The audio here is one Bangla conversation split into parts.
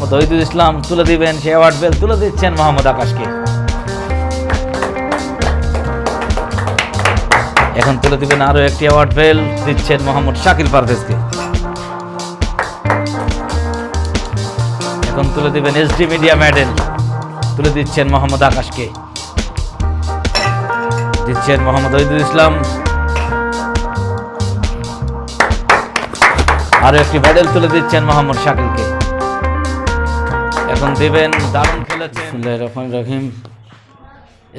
মোহাম্মদ ইসলাম তুলে দিবেন, সে অ্যাওয়ার্ড বেল তুলে দিচ্ছেন মোহাম্মদ আকাশকে। এখন তুলে দিবেন আরও একটি অ্যাওয়ার্ড বেল দিচ্ছেন মোহাম্মদ শাকিল পারভেজকে। এখন তুলে দিবেন এসডি মিডিয়া মেডেল তুলে দিচ্ছেন মোহাম্মদ আকাশকে। দিচ্ছেন মোহাম্মদ ওহিদুল ইসলাম। আরও একটি মেডেল তুলে দিচ্ছেন মোহাম্মদ শাকিলকে। এখন দেবেন। দারুণ খেলেছেন। রহমান রহিম।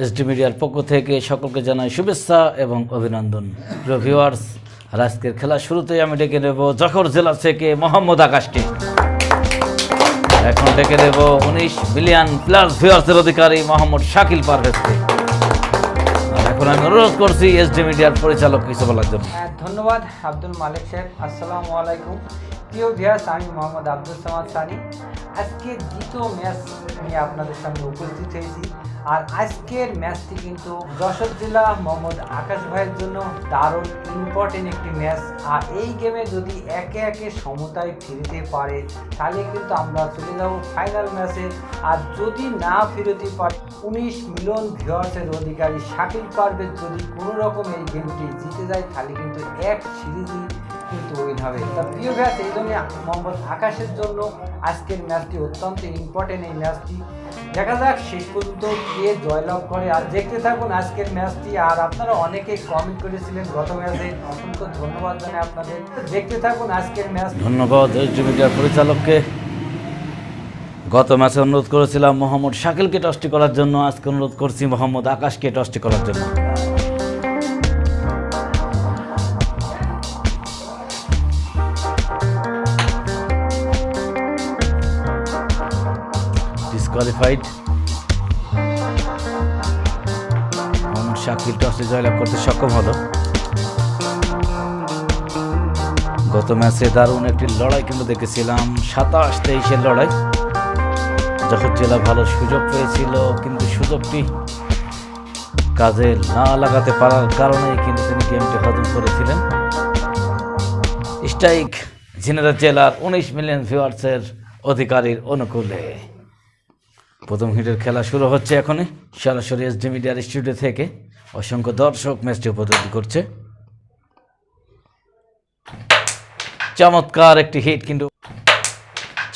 এসডি মিডিয়ার পক্ষ থেকে সকলকে জানাই শুভেচ্ছা এবং অভিনন্দন। প্রিয় ভিউয়ার্স আর আজকের খেলা শুরুতেই আমি ডেকে নেব জখর জেলা থেকে মোহাম্মদ আকাশকে। এখন ডেকে নেব উনিশ মিলিয়ন প্লাস ভিউয়ার্সের অধিকারী মোহাম্মদ শাকিল পারভেজকে। এখন আমি অনুরোধ করছি এসডি মিডিয়ার পরিচালক কিছু বলার জন্য। হ্যাঁ, ধন্যবাদ আব্দুল মালিক সাহেব। আসসালামু আলাইকুম। প্রিয় ভিয়াস আমি মোহাম্মদ আব্দুল সামাদ সানি। আজকে দ্বিতীয় ম্যাচ নিয়ে আপনাদের সামনে উপস্থিত হয়েছি। আর আজকের ম্যাচটি কিন্তু যশোর জেলা মোহাম্মদ আকাশ ভাইয়ের জন্য দারুণ ইম্পর্টেন্ট একটি ম্যাচ। আর এই গেমে যদি একে একে সমতায় ফিরতে পারে, তাহলে কিন্তু আমরা চলে যাব ফাইনাল ম্যাচে। আর যদি না ফিরতে পারে, উনিশ মিলিয়ন ভিউয়ার্সের অধিকারী শাকিল পারভেজ যদি কোনো রকম এই গেমটি জিতে যায়, তাহলে কিন্তু এক সিরিজই কিন্তু হবে। তা প্রিয় ম্যাচ এই জন্য মোহাম্মদ আকাশের জন্য আজকের ম্যাচটি অত্যন্ত ইম্পর্টেন্ট এই ম্যাচটি। দেখা যাক শেষ পর্যন্ত কে জয়লাভ করে। আর দেখতে থাকুন আজকের ম্যাচটি। আর আপনারা অনেকেই কমেন্ট করেছিলেন গত ম্যাচে। অসংখ্য ধন্যবাদ জানাই আপনাদের। দেখতে থাকুন আজকের ম্যাচ। ধন্যবাদ মিডিয়ার পরিচালককে। গত ম্যাচে অনুরোধ করেছিলাম মোহাম্মদ শাকিলকে টসটি করার জন্য। আজকে অনুরোধ করছি মোহাম্মদ আকাশকে টসটি করার জন্য। ডিসকোয়ালিফাইড শাকিল টসে জয়লাভ করতে সক্ষম হলো। গত ম্যাচে দারুণ একটি লড়াই কিন্তু দেখেছিলাম, সাতাশ তেইশের লড়াই। যখন জেলা ভালো সুযোগ পেয়েছিল, কিন্তু সুযোগটি কাজে না লাগাতে পারার কারণেই কিন্তু তিনি গেমটি হজম করেছিলেন। স্ট্রাইক, ঝিনাইদহ জেলার উনিশ মিলিয়ন ভিউয়ার্সের অধিকারীর অনুকূলে। প্রথম হিটের খেলা শুরু হচ্ছে এখনই। সরাসরি এসডি মিডিয়ার স্টুডিও থেকে। অসংখ্য দর্শক ম্যাচটি উপলব্ধি করছে। চমৎকার একটি হিট কিন্তু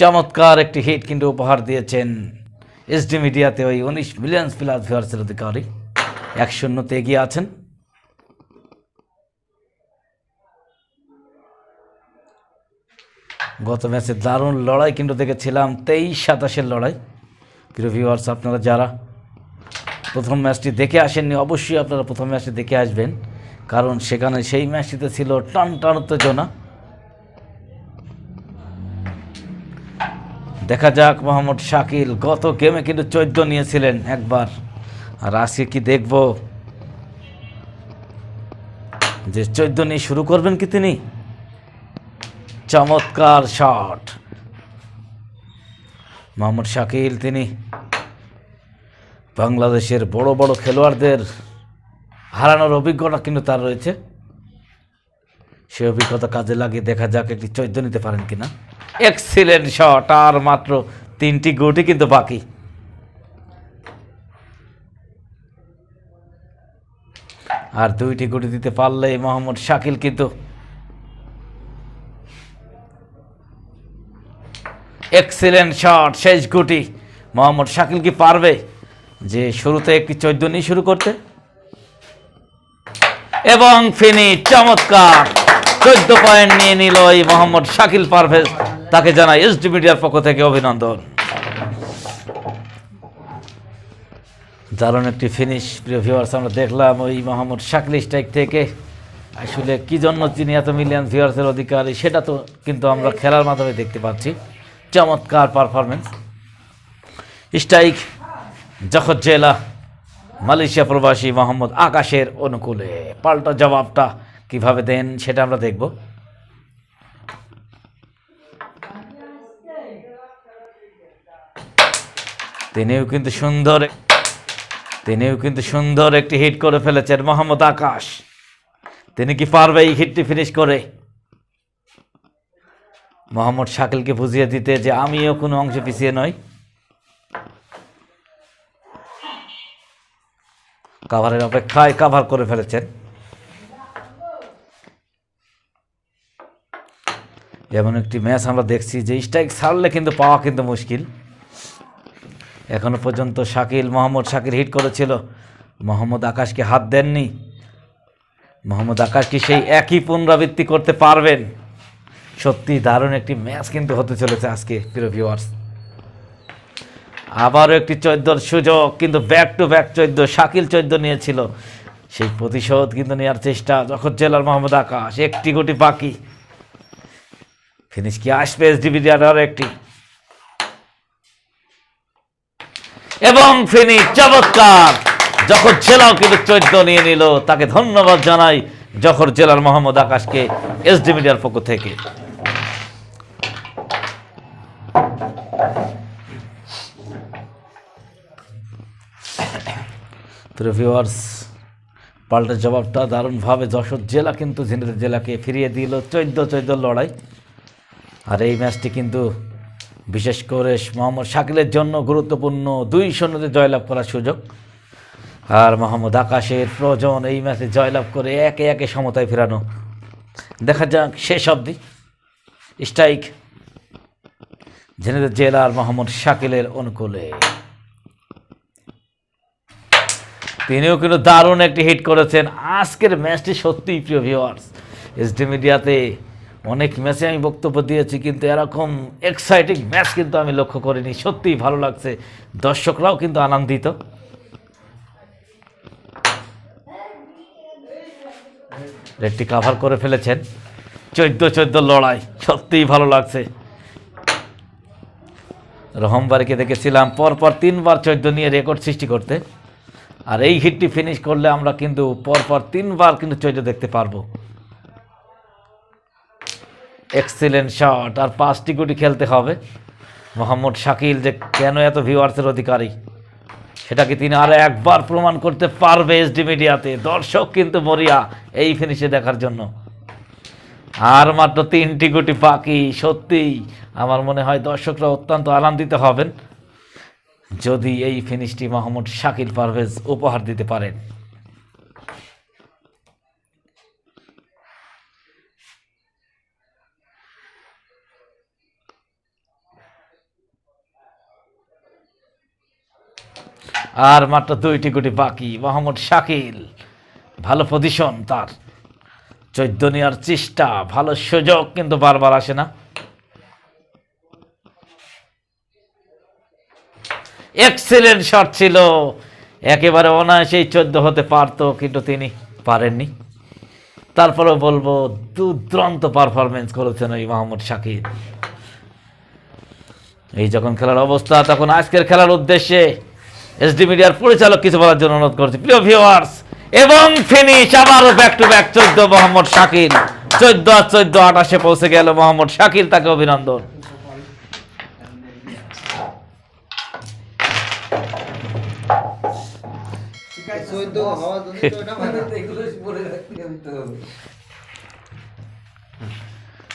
চমৎকার একটি হিট কিন্তু উপহার দিয়েছেন এসডি মিডিয়াতে ওই উনিশ মিলিয়ন প্লাস ভিউয়ার্সের অধিকারী। এক শূন্যতে এগিয়ে আছেন। গত ম্যাচে দারুণ লড়াই কিন্তু দেখেছিলাম, তেইশ সাতাশের লড়াই। প্রিয় ভিউয়ার্স আপনারা যারা প্রথম ম্যাচটি দেখে আসেননি, অবশ্যই আপনারা প্রথম ম্যাচটি দেখে আসবেন। কারণ সেখানে সেই ম্যাচটিতে ছিল টান টান উত্তেজনা। দেখা যাক মোহাম্মদ শাকিল গত গেমে কিন্তু চোদ্দ নিয়েছিলেন একবার। আর আজকে কি দেখব? যে চোদ্দ নিয়ে শুরু করবেন কি তিনি? চমৎকার শট মোহাম্মদ শাকিল, তিনি বাংলাদেশের বড় বড় খেলোয়াড়দের হারানোর অভিজ্ঞতা কিন্তু তার রয়েছে। সে অভিজ্ঞতা কাজে লাগিয়ে দেখা যাক একটি চৈদ্য নিতে পারেন কিনা। এক্সিলেন্ট শট আর মাত্র তিনটি গুটি কিন্তু বাকি। আর দুইটি গুটি দিতে পারলেই মোহাম্মদ শাকিল কিন্তু এক্সিলেন্ট শট শেষ গুটি। মোহাম্মদ শাকিল কি পারবে যে শুরুতে একটি চৈদ্য নিয়ে শুরু করতে? এবং ফিনি চমৎকার। চোদ্দ পয়েন্ট নিয়ে নিল এই মোহাম্মদ শাকিল পারভেজ। তাকে জানাই এসডি মিডিয়ার পক্ষ থেকে অভিনন্দন। দারুণ একটি ফিনিশ প্রিয় ভিউয়ার্স আমরা দেখলাম ওই মোহাম্মদ শাকিল স্ট্রাইক থেকে। আসলে কি জন্য তিনি এত মিলিয়ন ভিউয়ার্সের অধিকারী, সেটা তো কিন্তু আমরা খেলার মাধ্যমে দেখতে পাচ্ছি। চমৎকার পারফরমেন্স স্ট্রাইক জখত জেলা মালয়েশিয়া প্রবাসী মোহাম্মদ আকাশের অনুকূলে। পাল্টা জবাবটা কীভাবে দেন সেটা আমরা দেখব। তিনিও কিন্তু সুন্দর তিনিও কিন্তু সুন্দর একটি হিট করে ফেলেছেন মোহাম্মদ আকাশ। তিনি কি পারবে এই হিটটি ফিনিশ করে? মোহাম্মদ শাকিলকে বুঝিয়ে দিতে যে আমিও কোনো অংশে পিছিয়ে নই। কাভারের অপেক্ষায় কাভার করে ফেলেছেন। এমন একটি ম্যাচ আমরা দেখছি যে স্ট্রাইক ছাড়লে কিন্তু পাওয়া কিন্তু মুশকিল। এখনও পর্যন্ত শাকিল, মোহাম্মদ শাকিল হিট করেছিল। মোহাম্মদ আকাশকে হাত দেননি। মোহাম্মদ আকাশ কি সেই একই পুনরাবৃত্তি করতে পারবেন? সত্যি দারুণ একটি ম্যাচ কিন্তু হতে চলেছে আজকে, প্রিয় ভিউয়ার্স আবারও একটি চোদ্দোর সুযোগ, কিন্তু ব্যাক টু ব্যাক চোদ্দ, শাকিল চোদ্দ নিয়েছিল। সেই প্রতিশোধ কিন্তু নেওয়ার চেষ্টা যখন জেলার মোহাম্মদ আকাশ, একটি গুটি বাকি। ফিনিশ কি আসবে এস ডিবি আরও একটি? এবং ফিনিশ চমৎকার! যখন জেলাও কিন্তু চৈদ্য নিয়ে নিল, তাকে ধন্যবাদ জানাই যখন জেলার মোহাম্মদ আকাশকে এসডি মিডিয়ার পক্ষ থেকে। পাল্টা জবাবটা দারুণভাবে যশোর জেলা কিন্তু ঝিনাইদহ জেলাকে ফিরিয়ে দিল চৈদ্দ চৈদ্দ লড়াই। আর এই ম্যাচটি কিন্তু বিশেষ করে মোহাম্মদ শাকিলের জন্য গুরুত্বপূর্ণ দুই শূন্যতে জয়লাভ করার সুযোগ। আর মোহাম্মদ আকাশের প্রয়োজন, এই ম্যাচে জয়লাভ করে একে একে সমতায় ফেরানো। দেখা যাক, শেষ অবধি। স্ট্রাইক। ঝিনাইদহ জেলার মোহাম্মদ শাকিলের অনুকূলে। তিনিও কিন্তু দারুণ একটি হিট করেছেন। আজকের ম্যাচটি সত্যিই প্রিয় ভিউয়ার্স এসডি মিডিয়াতে অনেক ম্যাচে আমি বক্তব্য দিয়েছি, কিন্তু এরকম এক্সাইটিং ম্যাচ কিন্তু আমি লক্ষ্য করিনি। সত্যিই ভালো লাগছে। দর্শকরাও কিন্তু আনন্দিত। রেডটি কাভার করে ফেলেছেন। চোদ্দ চোদ্দ লড়াই, সত্যিই ভালো লাগছে। রহমবারিকে দেখেছিলাম, পরপর তিনবার চোদ্দ নিয়ে রেকর্ড সৃষ্টি করতে। আর এই হিটটি ফিনিশ করলে আমরা কিন্তু পরপর তিনবার কিন্তু চৈত্র দেখতে পারব। এক্সিলেন্ট শট আর পাঁচটি গুটি খেলতে হবে। মোহাম্মদ শাকিল যে কেন এত ভিউয়ার্সের অধিকারী? সেটাকে তিনি আরও একবার প্রমাণ করতে পারবে এসডি মিডিয়াতে দর্শক কিন্তু মরিয়া এই ফিনিশে দেখার জন্য। আর মাত্র তিনটি গুটি পাখি সত্যিই আমার মনে হয় দর্শকরা অত্যন্ত আনন্দিত হবেন। যদি এই ফিনিশটি মোহাম্মদ শাকিল পারভেজ উপহার দিতে পারেন। আর মাত্র দুইটি গুটি বাকি, মোহাম্মদ শাকিল। ভালো পজিশন তার। চৈদ্দ নেওয়ার চেষ্টা, ভালো সুযোগ, কিন্তু বারবার আসে না। এক্সেলেন্ট শট ছিল। একেবারে অনায়াসেই চোদ্দ হতে পারতো, কিন্তু তিনি পারেননি। তারপরেও বলব, দুর্দান্ত পারফরমেন্স করেছেন ওই মোহাম্মদ শাকির এই যখন খেলার অবস্থা, তখন আজকের খেলার উদ্দেশ্যে এসডি মিডিয়ার পরিচালক কিছু বলার জন্য অনুরোধ করছি। প্রিয় ভিউয়ার্স এবং ফিনিশ আবারও ব্যাক টু ব্যাক চোদ্দ মোহাম্মদ শাকির চোদ্দ আর চোদ্দ আঠাশে পৌঁছে গেল মোহাম্মদ শাকির তাকে অভিনন্দন। মানে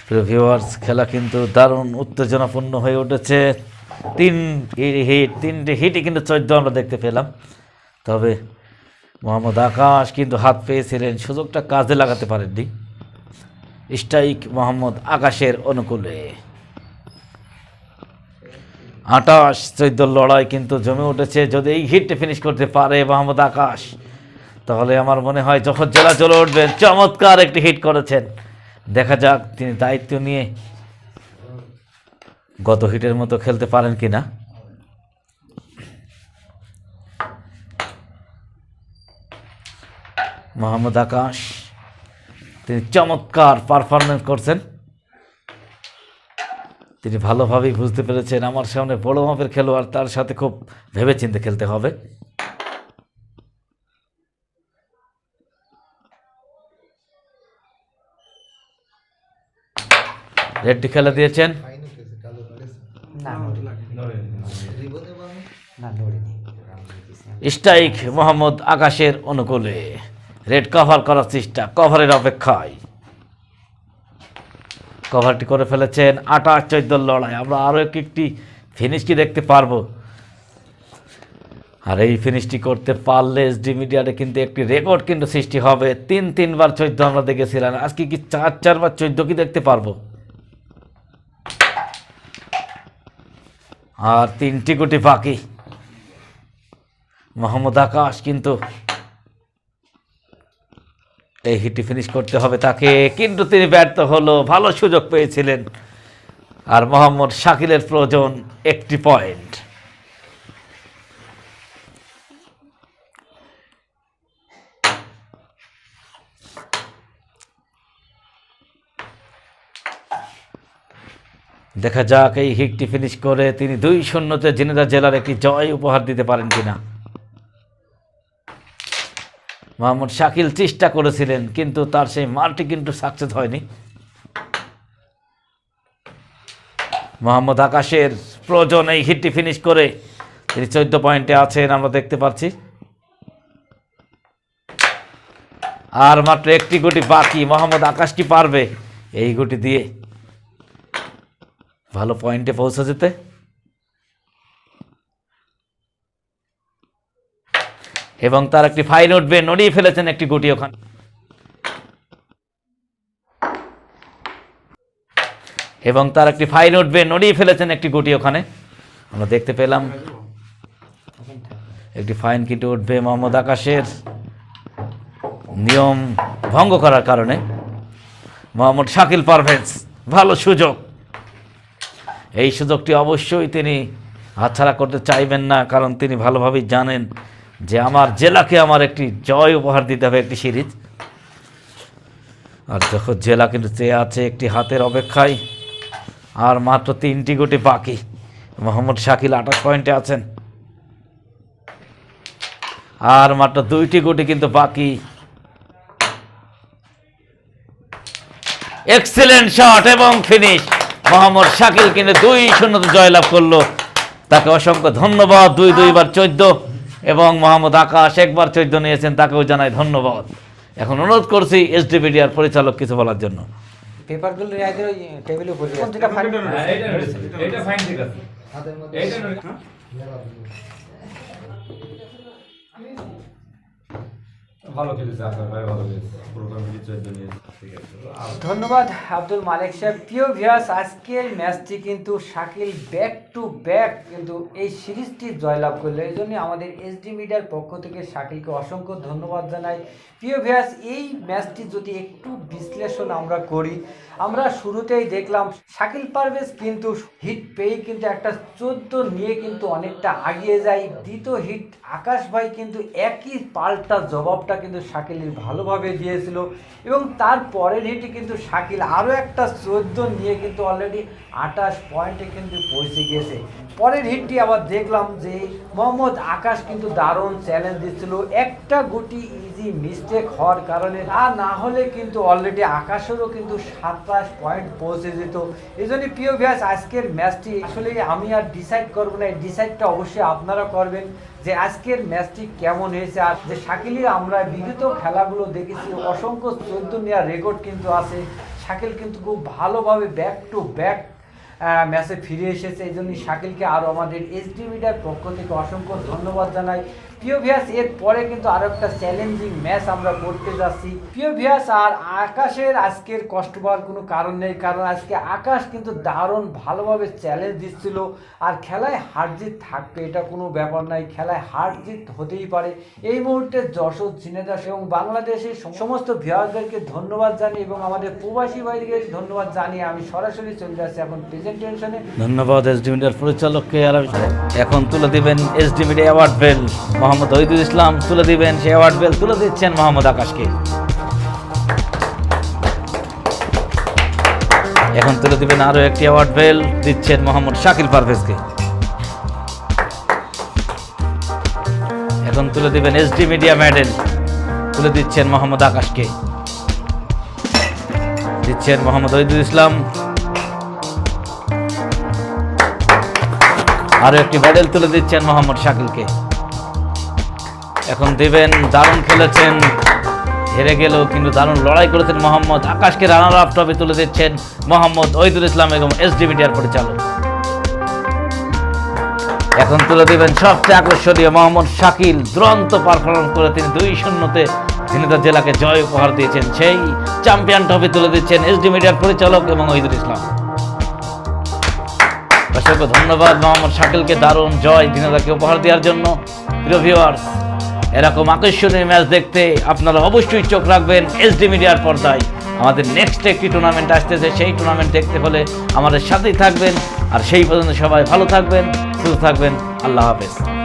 প্রিয় ভিউয়ার্স খেলা কিন্তু দারুণ উত্তেজনাপূর্ণ হয়ে উঠেছে। তিন হিট তিনটে হিটই কিন্তু চোদ্দ আমরা দেখতে পেলাম। তবে মোহাম্মদ আকাশ কিন্তু হাত পেয়েছিলেন, সুযোগটা কাজে লাগাতে পারেননি। স্ট্রাইক মোহাম্মদ আকাশের অনুকূলে। আটাশ চোদ্দ লড়াই কিন্তু জমে উঠেছে। যদি এই হিটটা ফিনিশ করতে পারে মোহাম্মদ আকাশ, তাহলে আমার মনে হয় যখন জেলা চলে উঠবেন, চমৎকার একটি হিট করেছেন। দেখা যাক তিনি দায়িত্ব নিয়ে গত হিটের মতো খেলতে পারেন কি না? মোহাম্মদ আকাশ, তিনি চমৎকার পারফরমেন্স করছেন। তিনি ভালোভাবেই বুঝতে পেরেছেন আমার সামনে বড় মাপের খেলোয়াড়, তার সাথে খুব ভেবেচিন্তে খেলতে হবে। রেডটি খেলা দিয়েছেন ফাইন উঠেছে কালো ধরেছে না রিবনে বানো না নড়িনি স্ট্রাইক মোহাম্মদ আকাশের অনুকূলে। রেড কভার করার চেষ্টা কভারের অপেক্ষায়। কভারটি করে ফেলেছেন আটা চোদ্দ লড়াই। আমরা আরও একটি ফিনিশ কি দেখতে পারব? আর এই ফিনিশটি করতে পারলে এসডি মিডিয়াতে কিন্তু একটি রেকর্ড কিন্তু সৃষ্টি হবে। তিন তিনবার চোদ্দ আমরা দেখেছিলাম। আজকে কি চার চারবার চোদ্দ কি দেখতে পারব? আর তিনটি কোটি পাখি মোহাম্মদ আকাশ, কিন্তু এই হিটটি ফিনিশ করতে হবে তাকে। কিন্তু তিনি ব্যর্থ হলো, ভালো সুযোগ পেয়েছিলেন। আর মোহাম্মদ শাকিলের প্রয়োজন একটি পয়েন্ট দেখা যাক এই হিটটি ফিনিশ করে তিনি দুই শূন্যতে জেনেদা জেলার একটি জয় উপহার দিতে পারেন কিনা। মোহাম্মদ শাকিল চেষ্টা করেছিলেন, কিন্তু তার সেই মারটি কিন্তু সাকসেস হয়নি। মোহাম্মদ আকাশের প্রয়োজন এই হিটটি ফিনিশ করে তিনি চোদ্দ পয়েন্টে আছেন, আমরা দেখতে পাচ্ছি। আর মাত্র একটি গুটি বাকি মোহাম্মদ আকাশ কি পারবে এই গুটি দিয়ে। ভালো পয়েন্টে পৌঁছে যেতে। এবং তার একটি ফাইন উঠবে, নড়িয়ে ফেলেছেন একটি গুটি ওখানে। এবং তার একটি ফাইন উঠবে, নড়িয়ে ফেলেছেন একটি গুটি ওখানে। আমরা দেখতে পেলাম, একটি ফাইন কিন্তু উঠবে মোহাম্মদ আকাশের নিয়ম ভঙ্গ করার কারণে। মোহাম্মদ শাকিল পারভেজ, ভালো সুযোগ। এই সুযোগটি অবশ্যই তিনি হাতছাড়া করতে চাইবেন না, কারণ তিনি ভালোভাবেই জানেন যে আমার জেলাকে আমার একটি জয় উপহার দিতে হবে একটি সিরিজ। আর যখন জেলা কিন্তু চেয়ে আছে একটি হাতের অপেক্ষায়। আর মাত্র তিনটি গুটি বাকি। মোহাম্মদ শাকিল আঠাশ পয়েন্টে আছেন। আর মাত্র দুইটি গুটি কিন্তু বাকি। এক্সেলেন্ট শট এবং ফিনিশ মোহাম্মদ শাকিল কিনে দুই শূন্যতে জয়লাভ করল। তাকে অসংখ্য ধন্যবাদ দুই দুইবার চোদ্দ। এবং মোহাম্মদ আকাশ একবার চোদ্দ নিয়েছেন তাকেও জানাই ধন্যবাদ। এখন অনুরোধ করছি এসডিবিডিআর পরিচালক কিছু বলার জন্য। পেপারগুলো রেখে দিলে ওই টেবিলে উপরে যেটা ফাইন? এটা ফাইন ঠিক আছে। ধন্যবাদ আব্দুল মালিক সাহেব। প্রিয় ভিয়াস আজকের ম্যাচটি কিন্তু শাকিল ব্যাক টু ব্যাক কিন্তু এই সিরিজটি জয়লাভ করল। এই জন্য আমাদের এসডি মিডিয়ার পক্ষ থেকে শাকিলকে অসংখ্য ধন্যবাদ জানাই। প্রিয় ভিয়াস এই ম্যাচটি যদি একটু বিশ্লেষণ আমরা করি, আমরা শুরুতেই দেখলাম শাকিল পারভেজ কিন্তু হিট পেয়ে কিন্তু একটা চোদ্দ নিয়ে কিন্তু অনেকটা আগিয়ে যায়। দ্বিতীয় হিট আকাশ ভাই কিন্তু একই পাল্টা জবাবটা কিন্তু শাকিলের ভালোভাবে দিয়েছিল এবং তার পরের হিটে কিন্তু শাকিল আরও একটা চোদ্দ নিয়ে কিন্তু অলরেডি আঠাশ পয়েন্টে কিন্তু পৌঁছে গিয়েছে। পরের হিটটি আবার দেখলাম যে মোহাম্মদ আকাশ কিন্তু দারুণ চ্যালেঞ্জ দিচ্ছিল। একটা গুটি ইজি মিস্টেক হওয়ার কারণে। তা না হলে কিন্তু অলরেডি আকাশেরও কিন্তু সাতাশ পয়েন্ট পৌঁছে যেত। এই জন্য প্রিয় ব্যাস আজকের ম্যাচটি আসলে আমি আর ডিসাইড করব না। এই ডিসাইডটা অবশ্যই আপনারা করবেন যে আজকের ম্যাচটি কেমন হয়েছে আর যে শাকিলের আমরা বিগত খেলাগুলো দেখেছি, অসংখ্য চোদ্দ নেওয়ার রেকর্ড কিন্তু আছে। শাকিল কিন্তু খুব ভালোভাবে ব্যাক টু ব্যাক ম্যাচে ফিরে এসেছে। এই জন্যই শাকিলকে আরও আমাদের এসডি মিডিয়ার পক্ষ থেকে অসংখ্য ধন্যবাদ জানাই। প্রিয় ভিয়াস এর পরে কিন্তু আরও একটা চ্যালেঞ্জিং ম্যাচ আমরা করতে যাচ্ছি। প্রিয় ভিয়াস আর আকাশের আজকের কষ্ট পাওয়ার কোনো কারণ নেই, কারণ আজকে আকাশ কিন্তু দারুণ ভালোভাবে চ্যালেঞ্জ দিচ্ছিল। আর খেলায় হার জিত থাকবে, এটা কোনো ব্যাপার নাই। খেলায় হার জিত হতেই পারে। এই মুহূর্তে যশোর ঝিনেদাস এবং বাংলাদেশের সমস্ত ভিউয়ারদেরকে ধন্যবাদ জানিয়ে এবং আমাদের প্রবাসী ভাইদেরকে ধন্যবাদ জানিয়ে আমি সরাসরি চলে যাচ্ছি এখন প্রেজেন্টেশনে ধন্যবাদ এসডি মিডিয়ার পরিচালককে। আর এখন তুলে দিবেন এস ডি মিডিয়া অ্যাওয়ার্ড বেল মোহাম্মদ ওহিদুল ইসলাম, তুলে দিবেন সে অ্যাওয়ার্ড বেল তুলে দিচ্ছেন মোহাম্মদ আকাশকে। এখন তুলে দিবেন আরও একটি অ্যাওয়ার্ড বেল দিচ্ছেন মোহাম্মদ শাকিল পারভেজকে। এখন তুলে দিবেন এসডি মিডিয়া মেডেল তুলে দিচ্ছেন মোহাম্মদ আকাশকে। দিচ্ছেন মোহাম্মদ ওহিদুল ইসলাম। আরও একটি মেডেল তুলে দিচ্ছেন মোহাম্মদ শাকিলকে। এখন দিবেন, দারুণ খেলেছেন। হেরে গেলেও কিন্তু দারুণ লড়াই করেছেন মোহাম্মদ। আকাশকে রানার আপ টপে তুলে দিচ্ছেন মোহাম্মদ ওইদুল ইসলাম এবং এসডি মিডিয়ার পরিচালক। এখন তুলে দেবেন সবচেয়ে আকর্ষণীয় মোহাম্মদ শাকিল। দুরন্ত পারফরমেন্স করে তিনি দুই শূন্যতে ঝিনাইদহ জেলাকে জয় উপহার দিয়েছেন। সেই চ্যাম্পিয়ন ট্রফি তুলে দিচ্ছেন এসডি মিডিয়ার পরিচালক এবং ওইদুল ইসলাম। অসংখ্য ধন্যবাদ মোহাম্মদ শাকিলকে দারুণ জয় ঝিনাইদহকে উপহার দেওয়ার জন্য। প্রিয় ভিউয়ার্স এরকম আকর্ষণীয় ম্যাচ দেখতে আপনারা অবশ্যই চোখ রাখবেন এসডি মিডিয়ার পর্দায়। আমাদের নেক্সট একটি টুর্নামেন্ট আসতেছে, সেই টুর্নামেন্ট দেখতে হলে আমাদের সাথেই থাকবেন। আর সেই পর্যন্ত সবাই ভালো থাকবেন, সুস্থ থাকবেন। আল্লাহ হাফেজ।